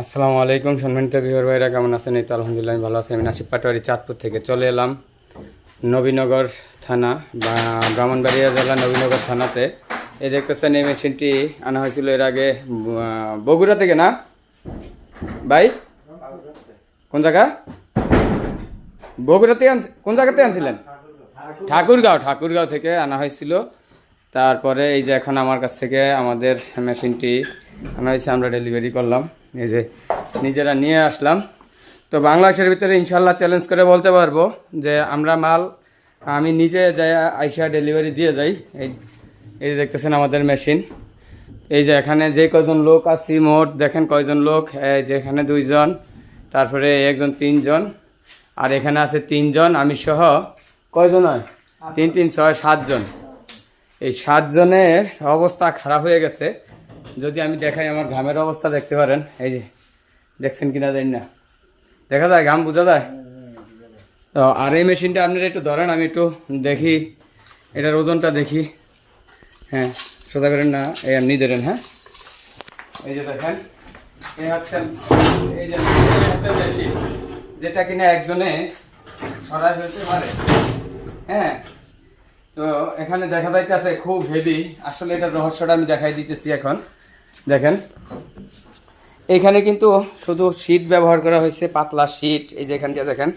আসসালামু আলাইকুম সম্মানিত বিহর ভাইরা, কেমন আছেন? এই তো আলহামদুলিল্লাহ ভালো আছি। আমি নাসিব পাটোয়ারি চাঁদপুর থেকে চলে এলাম। নবীনগর থানা, বা ব্রাহ্মণবাড়িয়া জেলা নবীনগর থানাতে। এই দেখতেছেন, এই মেশিনটি আনা হয়েছিল এর আগে বগুড়া থেকে না? ভাই? কোন জায়গা? বগুড়াতে আনছি, কোন জায়গাতে আনছিলেন? ঠাকুরগাঁও ঠাকুরগাঁও থেকে আনা হয়েছিল। তারপরে এই যে এখন আমার কাছ থেকে আমাদের মেশিনটি আনা হয়েছে, আমরা ডেলিভারি করলাম। এই যে নিজেরা নিয়ে আসলাম। তো বাংলাদেশের ভিতরে ইনশাল্লাহ চ্যালেঞ্জ করে বলতে পারব যে আমরা মাল, আমি নিজে যাই, আইসা ডেলিভারি দিয়ে যাই। এই এই দেখতেছেন আমাদের মেশিন এই যে এখানে যে কয়জন লোক আছি, মোট দেখেন কয়জন লোক, এই যে এখানে দুইজন, তারপরে একজন তিনজন, আর এখানে আছে তিনজন, আমি সহ কয়জন হয়? তিন তিন, ছয়, সাতজন। এই সাতজনের অবস্থা খারাপ হয়ে গেছে। যদি আমি দেখাই আমার ঘামের অবস্থা, দেখতে পারেন। এই যে, দেখছেন কিনা জানি না। দেখা যায়, ঘাম বোঝা যায়? তো আর এই মেশিনটা আপনারা একটু ধরেন, আমি একটু দেখি। এটার ওজনটা দেখি। হ্যাঁ সোজা করেন না, এই আপনি ধরেন হ্যাঁ? এই যে দেখেন এই হচ্ছে, এই যে মেশিন, যেটা কিনা একজনে সরাই হতে পারে। হ্যাঁ তো এখানে দেখা যাইতেছে খুব হেভি আসলে এটার রহস্যটা আমি দেখাই দিতেছি এখন। দেখেন। এখানে কিন্তু শুধু শীট ব্যবহার করা হয়েছে, পাতলা শীট এই যে এখান দিয়ে দেখেন।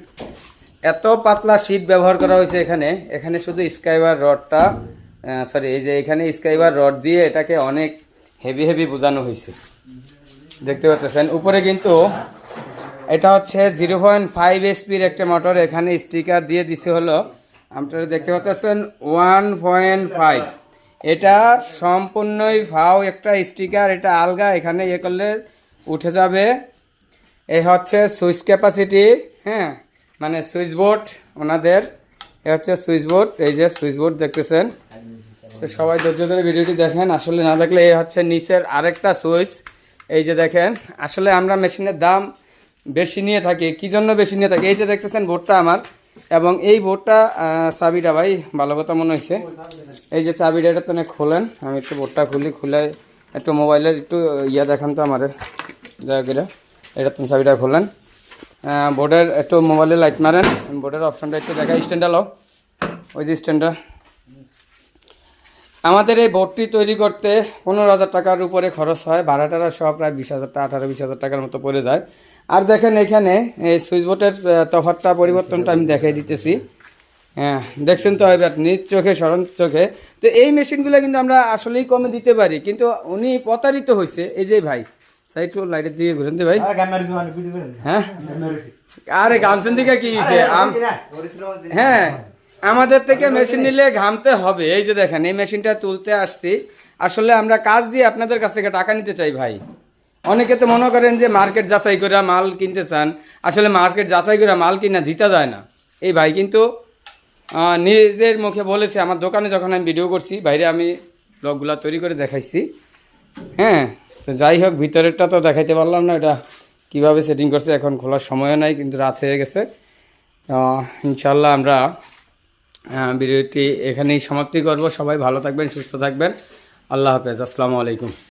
এত পাতলা শীট ব্যবহার করা হয়েছে এখানে। এখানে শুধু স্কাইবার রডটা সরি এই যে এখানে স্কাইবার রড দিয়ে এটাকে অনেক হেভি হেভি বোঝানো হয়েছে। দেখতে পাচ্ছেন? উপরে কিন্তু এটা হচ্ছে জিরো পয়েন্ট ফাইভ এসপির একটা মোটর। এখানে স্টিকার দিয়ে দিছে হলো, আপনারা দেখতে পাচ্ছেন? One point five. এটা সম্পূর্ণই ভাও, একটা স্টিকার, এটা আলগা, এখানে ইয়ে করলে উঠে যাবে। এই হচ্ছে সুইচ ক্যাপাসিটি হ্যাঁ মানে সুইচ বোর্ড ওনাদের। এ হচ্ছে সুইচ বোর্ড, এই যে সুইচ বোর্ড দেখতেছেন। তো সবাই ধৈর্য ধরে ভিডিওটি দেখেন, আসলে না দেখলে এই হচ্ছে নিচের আরেকটা সুইচ। এই যে দেখেন, আসলে আমরা মেশিনের দাম বেশি নিয়ে থাকি, কি জন্য বেশি নিয়ে থাকি? এই যে দেখতেছেন বোর্ডটা আমার। এবং এই বোর্ডটা চাবিটা ভাই ভালো কথা মনে হয়েছে এই যে চাবিটা, এটা তো খোলেন। আমি একটু বোর্ডটা খুলি, খুলে একটু মোবাইলের একটু ইয়া দেখান তো আমার। দয়া করে এটা তুমি চাবিটা খোলেন। বোর্ডের একটু মোবাইলে লাইট মারেন। বোর্ডের অপশানটা একটু দেখা স্ট্যান্ডটা লো ওই যে স্ট্যান্ডটা। আমাদের এই বোর্ডটি তৈরি করতে পনেরো হাজার টাকার উপরে খরচ হয়। ভাড়া টাড়া সহ প্রায় বিশ হাজার টাকা আঠারো বিশ হাজার টাকার মতো পড়ে যায়। আর দেখেন এখানে এই সুইচ বোর্ডের তফাতটা পরিবর্তনটা আমি দেখাই দিতেছি। হ্যাঁ দেখছেন তো এবার নিজ চোখে স্মরণ চোখে। তো এই মেশিনগুলো কিন্তু আমরা আসলেই কমে দিতে পারি কিন্তু উনি প্রতারিত হয়েছে। এই যে ভাই সাইড লাইটের দিকে ঘুরেন দি ভাই। হ্যাঁ? আরে গামছেন দিকে কি হ্যাঁ। আমাদের থেকে মেশিন নিলে ঘামতে হবে। এই যে দেখেন এই মেশিনটা তুলতে আসছি। আসলে আমরা কাজ দিয়ে আপনাদের কাছ থেকে টাকা নিতে চাই ভাই। অনেকে তো মনে করেন যে মার্কেট যাচাই করে মাল কিনতে চান। আসলে মার্কেট যাচাই করে মাল কিনা জিতা যায় না। এই ভাই কিন্তু নিজের মুখে বলেছে আমার দোকানে যখন আমি ভিডিও করছি বাইরে আমি ব্লগগুলো তৈরি করে দেখাইছি। হ্যাঁ তো যাই হোক ভিতরেরটা তো দেখাইতে পারলাম না এটা কীভাবে সেটিং করছে এখন খোলার সময়ও নাই কিন্তু রাত হয়ে গেছে। ইনশাল্লাহ আমরা ভিডিওটি এখানেই সমাপ্তি করব। সবাই ভালো থাকবেন সুস্থ থাকবেন। আল্লাহ হাফেজ। আসসালামু আলাইকুম।